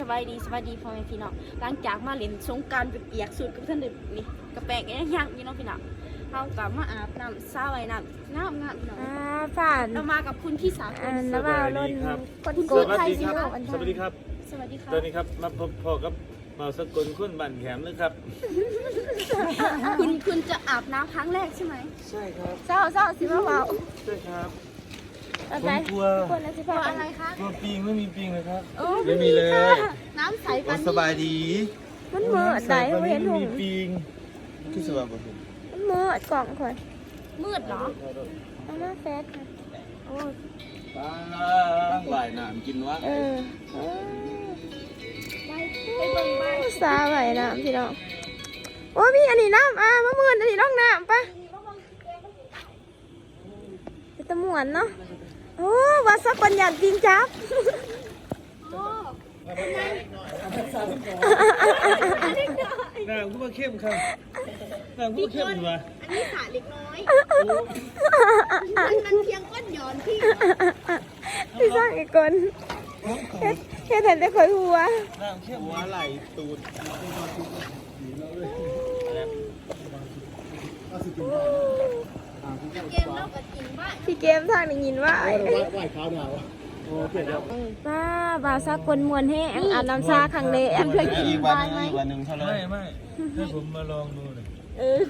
สบายดีสบายดีพ่อแม่พี่น้องหลังจากมาเล่นสงกรารเปียกๆสุดกับท่านเด็นี่กระแปงยังยังอยู่เน้องพี่น้องเฮากลับมาอาบน้ำซาไว้น้ำงามงามพี่น้องอ่าผ่านเรามากับคุณพี่สาวอันแล้วว่าล้นกดคุณกพี่ดไทยสิสิโลโลกอันสวัสดีครับ สวัสดีค่ะตอนนี้ครับมาพบพ่อกับเมาสกุลคุณบันแขมเลยครับ คุณคุณจะอาบน้ำครั้งแรกใช่ไหมใช่ครับเศร้าเศร้าสิมาเบาใช่ครับเอาไป ผมกลัวคนละสิตัพาวอะไรคะตัวปิงไม่มีปิงเลยครับ ไม่มีเลย น้ำใสปันสบายดี มันเมื่อใดตอนเขานี้เห็นมีปิงที่สบายบ่ผมมันเมื่อกล่องข่อยมืดเหรอเอามาแฟดค่ะโอ้ยป้าหลายน้ำกินวะเออไปเบิ่งไปซาไหวน้ำพี่น้องโอ้ยมีอันนี้น้ำอะมะมื่นอันนี้น้องน้ำปะเป็นตะมวนเนาะ โอ้วาสักปัญญาจริงจับน้ำก็มาเข้มครับน้ำก็มาเข้มอยู่วะอันนี้ขาเล็กน้อยมันมันเพียงก้นหย่อนพี่พี่สร้างอีกคนเฮ็ดเฮ็ดเห็นได้คอยหัวน้ำเข้มหัวไหลตูด เกมเล่ากับจริงว่าพี่เกมทางได้ยินว่าป้าบ่าวซากลมวนแห้งอาบน้ำซาครั้งแรกเคยกินอีกวันหนึงอีกวันหนึ่งเท่าไหร่ไม่ไม่ให้ผมมาลองดูหน่อยเออ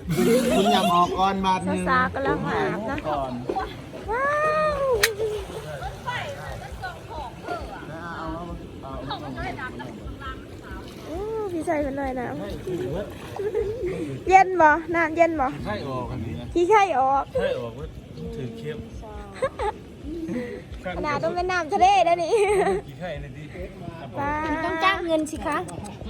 คุณยำออกก่อนบาทหซานึ่งซาก็ลังมาอาบนะก่อน ว้าวโอ้พี่ ใส่เป็นเลยนะเย็นบ่น้ำเย็นบ่ไข่ออกอันนี้ขี้ไข่ออกไข่ออกว่าถือเข้มขนาดต้องเป็นน้ำทะเลแล้วนี่กี่ไข่ในที่ป้าต้องจ้างเงินสิคะ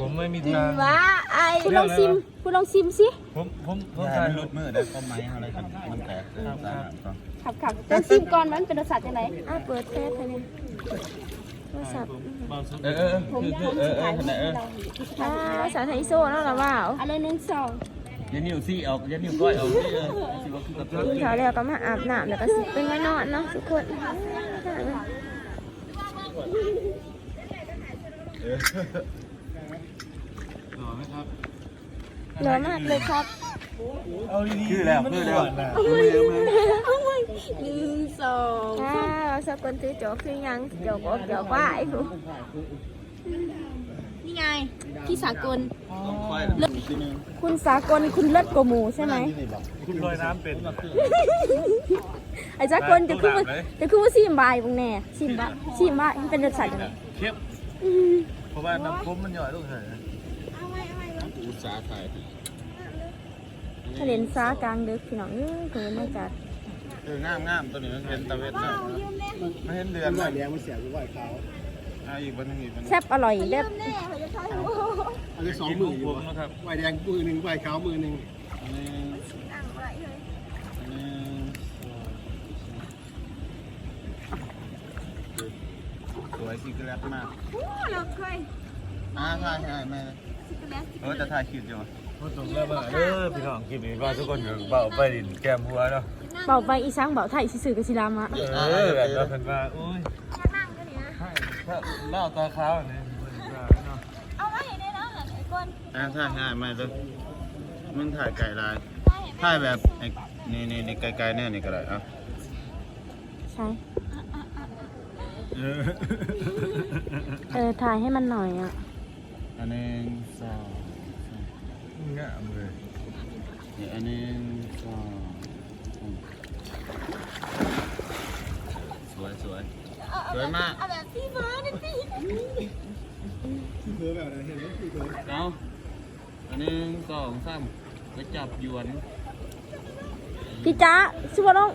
ผมไม่มีกินทางว้าไอคุณลองซิมคุณลองซิมสิ ผมผมผมถ้าทานหลุดมือได้ก็ไหมอะไรกันมันแตกครับครับขับขับลองซิมก่อนมันเป็นรสชาติยังไงอะเปิดเฟซไปเลยโท รศัพท์เมาสกุลเออเออผมคือผคือมเอสุอดเอท้าอยขนาดเอออ่าสาวไทยโซ่เนาะหรอว่าเอาเลยหนึ่งสองยันนิ้วซี่ออกยันนิ้วก้อยออกนี่เออสิว่าคือกับเธอกินข้าวแล้วก็มาอาบน้ำแล้วก็สิเป็นมานอนเนาะทุกคนหล่อไหมครับเหลือมากเลยครับ เอาดีๆคือแล้วมันคือหแล้ว วานน่ะมือมือหนึ่งสองอ่าเราสักคนซื้อโจ๊กคือยังโจ๊กอกโจ๊กว่าไอ้ผู้นี่ไงพี่สากลต้องค่อยแล้วทีนึงคุณสากลคุณเลิศกว่าหมูใช่ไหมคุณลอยน้ำเป็นไอ้สากลจะคือว่าจะคือว่าซีมบายบุงแน่ซีมบายซีมบายมันเป็นรสชาติยังไงเข้มเพราะว่าน้ำพุมันย่อยลูกเห็นอุตสาห์ถ่ายทะเลนซากลางดึกพี่น้องเอ้ยคุณบรรยากา ศเอองามงามตัวนี้มันเป็นตะเวนนะไม่เห็นเดือนเลยเลี้ยงมันเสียกูไหวเขาอ่าอีกวันนึงอีกวันนึงแซ่บอร่อยเด็ดอันนี้สองกินมืลูอกผมนะครับไหวแดงมือหนึ่งไหวขาวมือหนึ่งอันนี้อันนี้สวยสิกแลตมากเราเคยอ่าใช่ใช่แม่เออจะถ่ายคลิปอยู่พูดตรงแล้วว่าเออพี่น้องกินนี่ว่าทุกคนอยู่เบาไปดินแก้มหัวเนาะ เบาไปอีสังเบาไทยซื่อๆกับศิลามะเออแบบว่าเป็นว่าโอ้ยถ้าเล่าตาขาวเนี่ยเนาะอ่าใช่ใช่ไม่เลยมึงถ่ายไก่ลายถ่ายแบบไอ้นี่นี่นี่ไกลๆเนี่ยนี่ก็ได้อะใช่เออเออถ่ายให้มันหน่อยอะอันหนึงสองงามเลยนี่อันหนึงสอง สวยสวยสวยมากเอาแบบพี่ฟ้าดิพี่เอาอันหนึงสองสามไปจับหยวนพี่จ๊ะชื่อว่าน้อง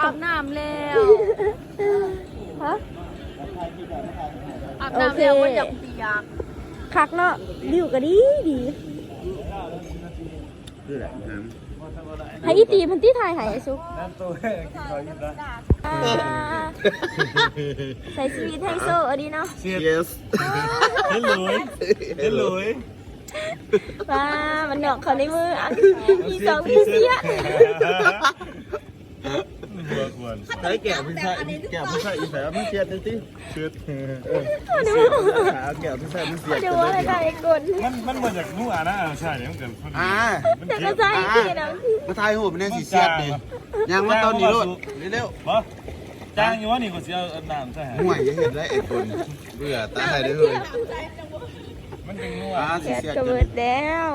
อาบน้ำแล้วฮะอาบน้ำแล้วโอเคมันอยากเปียกคักเนาะดิวก็ดีดีคืออะไรนะ ให้อีตีพันที่ถ่ายให้ไอ้ซุกน้ำตัวแห้งกินรอยยิ้มนะอ่าใส่ชีวิตให้โซ่อันนี้เนาะเสียเยสเห็นหลุยเห็นหลุยว้ามันเนาะเขาในมืออะมีสองมีเสีย เกลัวกวนใช้แก้วพี่ใส่แก้วพี่ใส่อีแฝงมันเสียดเลยสิเชือดเออขาแก้วพี่ใส่มันเสียดเดี๋ยวเลว่าอะไรกันไอ้กลมันมันมาจากนู่นอะนะใช่เนี่ยมันเกิดอ่าแต่กี่ก็ยวใช่ที่นะมาถ่ายรูปมันแน่สิเสียดดิยังมาตอนนี้โลดเร็วบ่จ้างอยู่ว่านี่ก็เสียน้ำใช่ไหมห่วยย่าเห็นได้ไอ้คนเบื่อตายได้เลยมันเป็นนู่นอะสิแกะเสียดกระกันเบิดแล้ว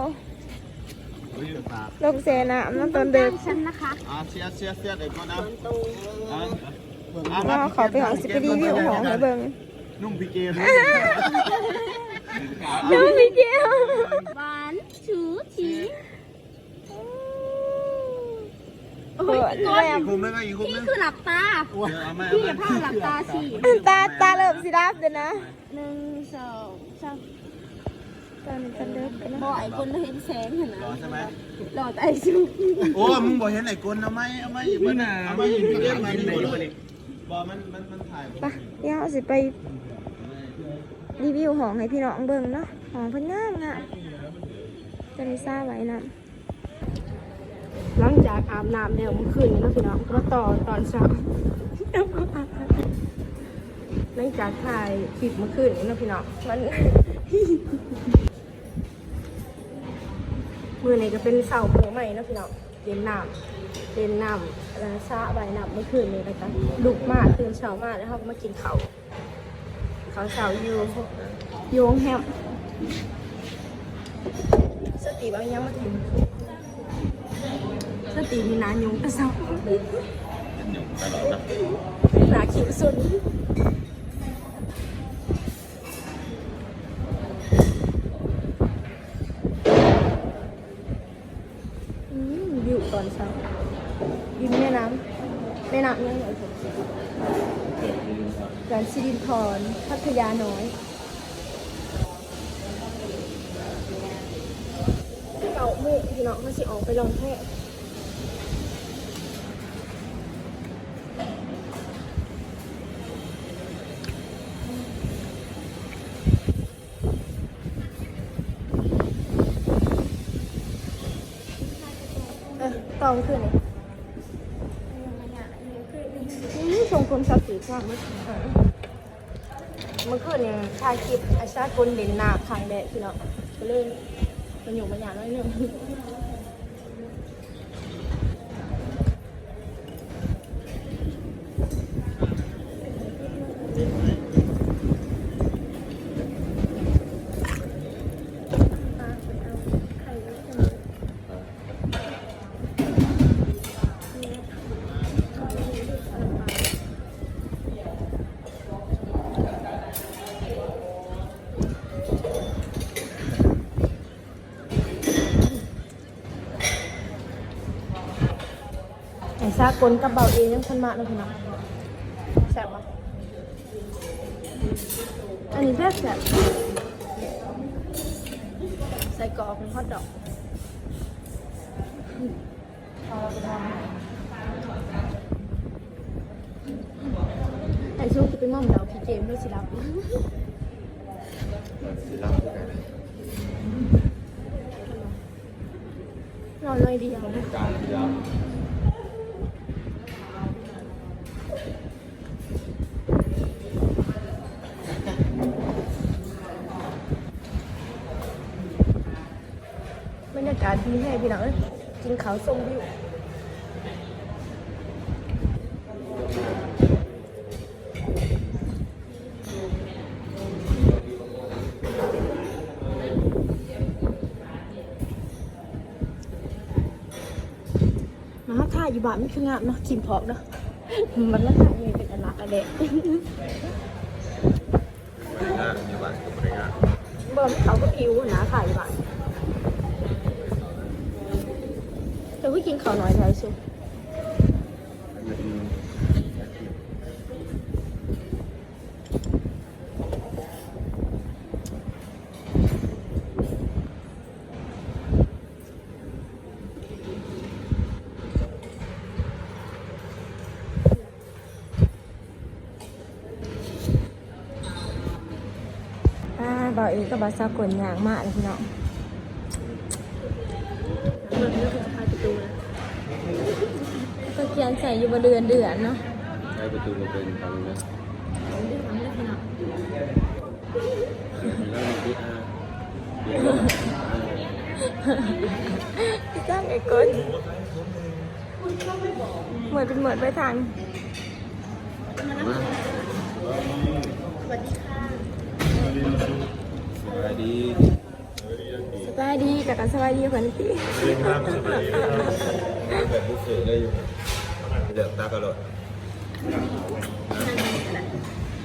ลงเซน้ำน้ำตอนเดิมฉันนะคะอ่าเสียดเสียดเสียดไอ้คนนะอ่าก็ขอไปของสปรีวิวของให้เบิ่งนุ่มพี่เกมดูพี่เจลหวานชูชีโอ้ยแรมคุมได้ไหมอีกคุมนี่นึงคือหลับตาเอามาพี่อย่าพลาดหลับตาสิตาตาเริ่มสิดับเดี๋ยวนะหนึ่งสองสาม ตอนนี้ตอนเดิมไปนะบ่อยคนเห็นแสงเห็นนะใช่ไหมหลอดไอซูโอ้มึงบอกเห็นไอ้กลเอาไหมเอาไหมมันเอาไหมพี่เกมมาดิบอกมันมันมันถ่ายไปเดี๋ยวเอาสิไปรีวิวของให้พี่น้องเบิ่งเนาะของเพิ่นงามงามจะมีซ่าไว้นะหลังจากอาบน้ำแล้วเมื่อคืนนี้เนาะพี่น้องก็ต่อตอนเช้าหลังจากถ่ายคลิปเมื่อคืนนี้เนาะพี่น้องมัน มือนี้ก็เป็นเสามือใหม่เนาะพี่น้องเล่นน้ำเล่นน้ำแล้วซาใบน้ำเมื่อคืนนี้นะคะลุกมากตื่นเช้ามากแล้วเขาก็มากินเขาวเขาวเช้าอยู่โยงแฮมสติบางยังมากินสติมีนานยงกระเซาหนาขิวสุดอืมวิวตอนเช้าริมแม่น้ำแม่น้ำยังไงผมร้านซิรินทรพัทยาน้อยเก่าเมื่อพี่น้องมาสิออกไปลองแค่เออตองขึ้นเลย นี่ชงคนสักสีข้างเมื่อคืนเมื่อคืนเนี่ยถ่ายคลิปอาชาคนเด่นหนาครั้งแรกพี่น้องก็เลยมันอยู่มันอย่างน้อยหนึงากลกับเบาเองยังทันมาแล้วพี่น้องแซ่บปะอันนี้แซ่บแซ่บใส่กรอกของฮอตดอกเอาไปทำไอ้ซุกจะเป็นม่อมดาวพี่เจมส์ด้วยสิรับสิรับนอนเลยเดียวนะ การยาวบรรยากาศดีให้พี่น้องเอ้ยกินข้าวส้มวิวมาถ่ายอยู่บ้านมันคืองามเนาะกินพอกเนาะมันละถ่ายยังเป็นอันละอันเด็กบริงานอยู่บ้านกับบริงานเบิ่มเขาก็ผิวหนาถ่ายอยู่บ้าน แต่ว่ากินข้าวน้อยแท้สุดอ่ ย่างมากเลยพี่น้องเบิ่งเรื่องพายประตูนะก็สแกนใส่อยู่บนเดือนเดือนเนาะใช้ประตูมาเป็นทางนะแล้วมันคิดอะเดี๋ยวจ้างไอ้กนเหมือนเป็นเหมือนไปทางมาสวัสดีสบายดีกับกันสบายดีคนที่แบบบุฟเฟ่ต์ได้อยู่ เลือกตากระโดด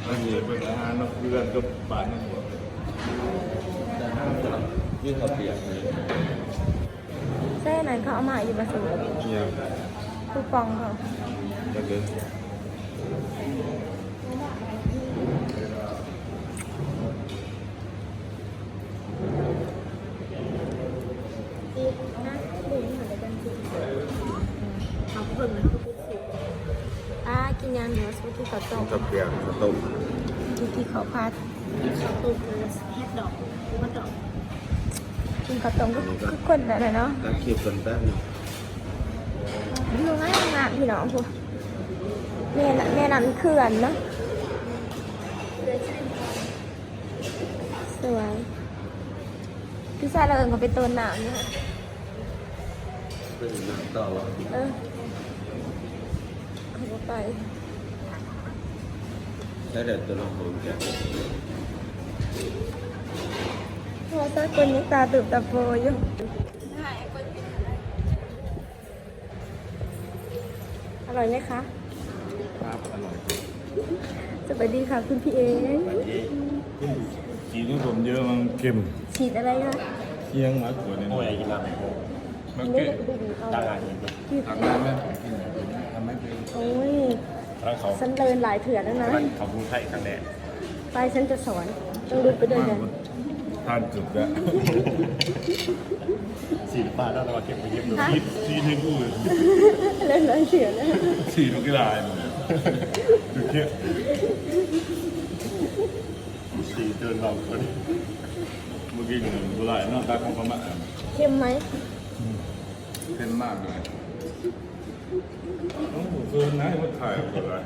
อันนี้เป็นอาหารนกเพื่อนก็ปานนั่นหัวยื่นข้าเปียกเลยเส้นนั้นเขาเอามาอยู่มาสูเนี่ยคูปองเขาจะเกินเอาเพิ่มนะอ่า กินยำเหนียวสมุทรข้าวต้มข้าวเปียกข้าวต้มกินที่ข้าวผัดตูคือแฮดดอกมันดอกกินข้าวต้มก็คือคนนั่นแหละเนาะตักคลิปกันแป๊บนึงอยู่ง่ายงามพี่น้องพวกแม่น่ะแม่น้ำเขื่อนเนาะสวยพี่ชายเราเอิญเขาไปตัวหนาวเนี่ยเป็นหนังต่อวะเออเขาก็ไป ใช้แต่ตัวละครแกพอสักคนนี้ตาตื่นตาโฟอยู่ อร่อยไหมคะครับอร่อยสวัสดีค่ะ คุณพี่เองจีนที่ผมเยอะมันเค็มฉีดอะไรคะเคียงมากกว่านี้หน่อยกินอะไรมันไม่เก๋ได้ดูเอาต่างกันทางนั้นไหมกินไหนทำไม่เป็นโอ้ย แล้วเขาฉันเดินหลายเถื่อนแล้วนะเขาพูดไทยครั้งแรกไปฉันจะสอนต้องดูไปด้วยกันทานจุดแล้วสี่ปลาแล้วเราเก็บไปเก็บดูที่ที่ให้พูดเล่นหลายเถื่อนแล้วสี่นกกระดาษดูเก็บสี่เดินเราคนเมื่อกี้อยู่บุหรี่นอกตาของพม่าเค็มไหมเต็มมากเลย น้องหูเกินนะให้มาถ่ายอะไร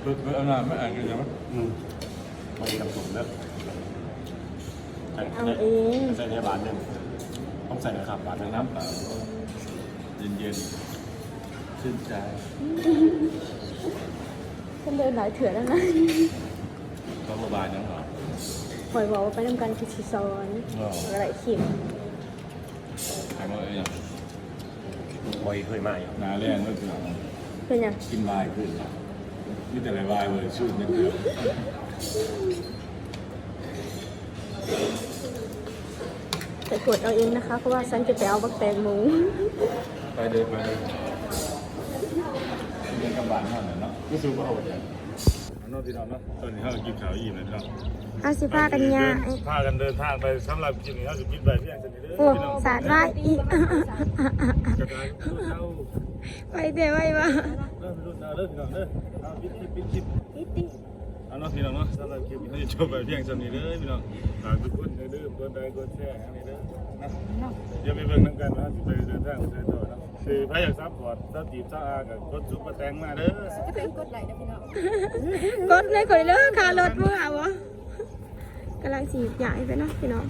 เปิดเปิดอนาไม่อ่านกันยังไหมอืมมาดีทำผมแล้วเอาเองใส่ในบาทหนึ่งต้องใส่นะครับบาทหนึ่งน้ำเปล่าเย็นๆชื่นใจฉันเดินหลายเถื่อนแล้วนะก็ระบายน้ำหรอปล่อยบอกว่าไปทำการคิดซีซอนอะไรขีดถามว่าอะไรอย่าง บอยเคยมาอยู่นาแรงก็คือเป็นยังกินวายขึ้นนี่แต่ไรวายเลยชื่อนิดเดียวแต่กดเอาเองนะคะ เพราะว่าฉันจะไปเอาบักแตงโมไปเดินไปเดินเดินกำบานเท่านั้นเนาะก็ซื้อมาเอาไปนอกที่เราเนาะตอนนี้เรากินข้าวอิ่มแล้วเนาะอาสิพากันยาไอ้พากันเดินทางไปสำหรับกินข้าวสุกินไปเพียงเท่านี้เด้อโอ้สาดว่าอีกกระจายเข้าไปเดี๋ยวไปว่าเริ่มรุ่นเริ่มก่อนเด้อเอาปิดคลิปปิดคลิปเอาเนาะพี่น้องเนาะสำหรับคลิปนี้จะจบไปเพียงเท่านี้เด้อพี่น้องฝากทุกคนเด้อกดไลค์กดแชร์อันนี้เด้อ นะอย่าไปเบิ่งน้ำกันนะสิไปเดินทางไปต่อเนะคือพระอยากซัพพอร์ตถ้าตีบซัพอากับกดซุปเปอร์แตงมาเด้อกดไหลนะพี่น้องกดเลยกดเลยค่ะรถเมื่อาวะกำลังสีบใหญ่ไปเนาะพี่น้อง